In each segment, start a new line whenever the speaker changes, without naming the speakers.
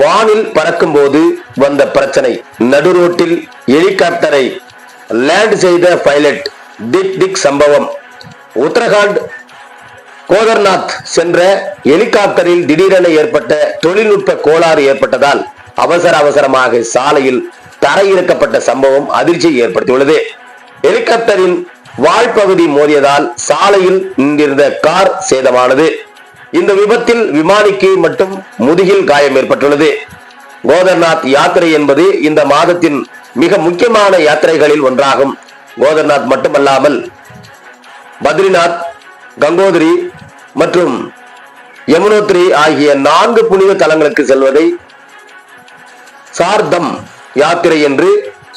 வானில் பறக்கும் போது வந்த பிரச்சனை. நடுரோட்டில் ஹெலிகாப்டரை லேண்ட் செய்த பைலட் டிக் டிக் சம்பவம். உத்தரகாண்ட் கோதர்நாத் சென்ற ஹெலிகாப்டரில் திடீரென ஏற்பட்ட தொழில்நுட்ப கோளாறு ஏற்பட்டதால் அவசர அவசரமாக சாலையில் தரையிறக்கப்பட்ட சம்பவம் அதிர்ச்சியை ஏற்படுத்தியுள்ளது. ஹெலிகாப்டரின் வால்பகுதி மோதியதால் சாலையில் நின்றிருந்த கார் சேதமானது. இந்த விபத்தில் விமானிக்கு மட்டும் முதுகில் காயம் ஏற்பட்டுள்ளது. கோதர்நாத் யாத்திரை என்பது இந்த மாதத்தின் மிக முக்கியமான யாத்திரைகளில் ஒன்றாகும். கோதர்நாத் மட்டுமல்லாமல் பத்ரிநாத் கங்கோதிரி மற்றும் யமுனோத்ரி ஆகிய நான்கு புனித தலங்களுக்கு செல்வதை சார்தம் யாத்திரை என்று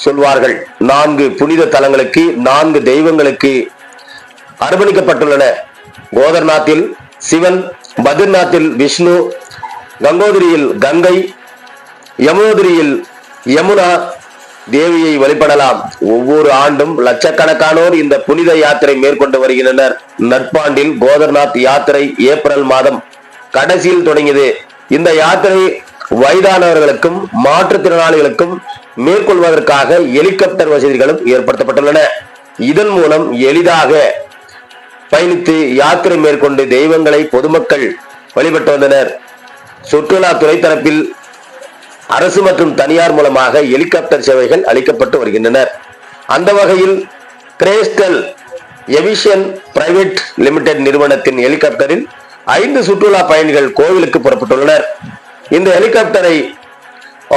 சொல்வார்கள். நான்கு புனித தலங்களுக்கு நான்கு தெய்வங்களுக்கு அர்ப்பணிக்கப்பட்டுள்ளன. கோதர்நாத்தில் சிவன் பத்ரிநாத்தில் விஷ்ணு கங்கோதிரியில் கங்கை யமுனோதிரியில் யமுனா தேவியை வழிபடலாம். ஒவ்வொரு ஆண்டும் லட்சக்கணக்கானோர் இந்த புனித யாத்திரை மேற்கொண்டு வருகின்றனர். நட்பாண்டில் கோதர்நாத் யாத்திரை ஏப்ரல் மாதம் கடைசியில் தொடங்கியது. இந்த யாத்திரை வயதானவர்களுக்கும் மாற்றுத்திறனாளிகளுக்கும் மேற்கொள்வதற்காக ஹெலிகாப்டர் வசதிகளும் ஏற்படுத்தப்பட்டுள்ளன. இதன் மூலம் எளிதாக பயணித்து யாத்திரை மேற்கொண்டு தெய்வங்களை பொதுமக்கள் வழிபட்டு வந்தனர். சுற்றுலாத்துறை தரப்பில் அரசு மற்றும் தனியார் மூலமாக ஹெலிகாப்டர் சேவைகள் அளிக்கப்பட்டு வருகின்றனர். அந்த வகையில் கிரேஸ்டல் எவிஷன் பிரைவேட் லிமிடெட் நிறுவனத்தின் ஹெலிகாப்டரில் ஐந்து சுற்றுலா பயணிகள் கோவிலுக்கு புறப்பட்டுள்ளனர். இந்த ஹெலிகாப்டரை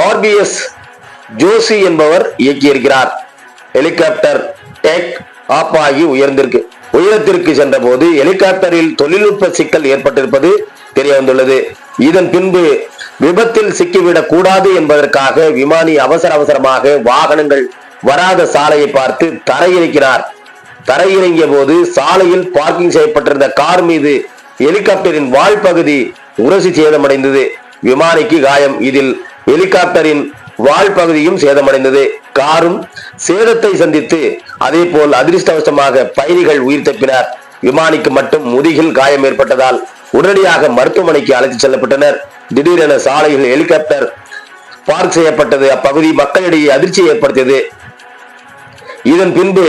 ஆர்பிஎஸ் ஜோசி என்பவர் இயக்கியிருக்கிறார். ஹெலிகாப்டர் டேக் ஆப் ஆகி உயர்ந்திருக்கு. உயரத்திற்கு சென்றபோது ஹெலிகாப்டரில் தொழில்நுட்ப சிக்கல் ஏற்பட்டிருப்பது தெரிய வந்துள்ளது இதன் பின்பு விபத்தில் சிக்கிவிடக் கூடாது என்பதற்காக விமானி அவசர அவசரமாக வாகனங்கள் வராத சாலையை பார்த்து தரையிறக்கிறார் தரையிறங்கிய போது சாலையில் பார்க்கிங் செய்யப்பட்டிருந்த கார் மீது ஹெலிகாப்டரின் வால் பகுதி உரசி சேதமடைந்தது. விமானிக்கு காயம். இதில் ஹெலிகாப்டரின் வால் பகுதியும் சேதமடைந்தது. காரும் சேதத்தை சந்தித்து அதே போல் அதிர்ஷ்டவசமாக பயணிகள் உயிர் தப்பினார். விமானிக்கு மட்டும் முதுகில் காயம் ஏற்பட்டதால் உடனடியாக மருத்துவமனைக்கு அழைத்துச் செல்லப்பட்டனர். திடீரென சாலையில் ஹெலிகாப்டர் பார்க் செய்யப்பட்டது. அப்பகுதி மக்களிடையே அதிர்ச்சியை ஏற்படுத்தியது. இதன் பின்பு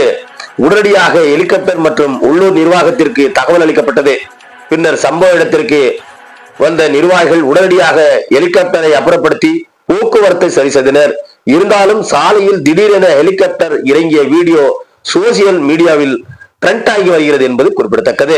உடனடியாக ஹெலிகாப்டர் மற்றும் உள்ளூர் நிர்வாகத்திற்கு தகவல் அளிக்கப்பட்டது. பின்னர் சம்பவ இடத்திற்கு வந்த நிர்வாகிகள் உடனடியாக ஹெலிகாப்டரை அப்புறப்படுத்தி போக்குவரத்தை சரி செய்தனர். இருந்தாலும் சாலையில் திடீரென ஹெலிகாப்டர் இறங்கிய வீடியோ சோசியல் மீடியாவில் ட்ரெண்ட் ஆகி வருகிறது என்பது குறிப்பிடத்தக்கது.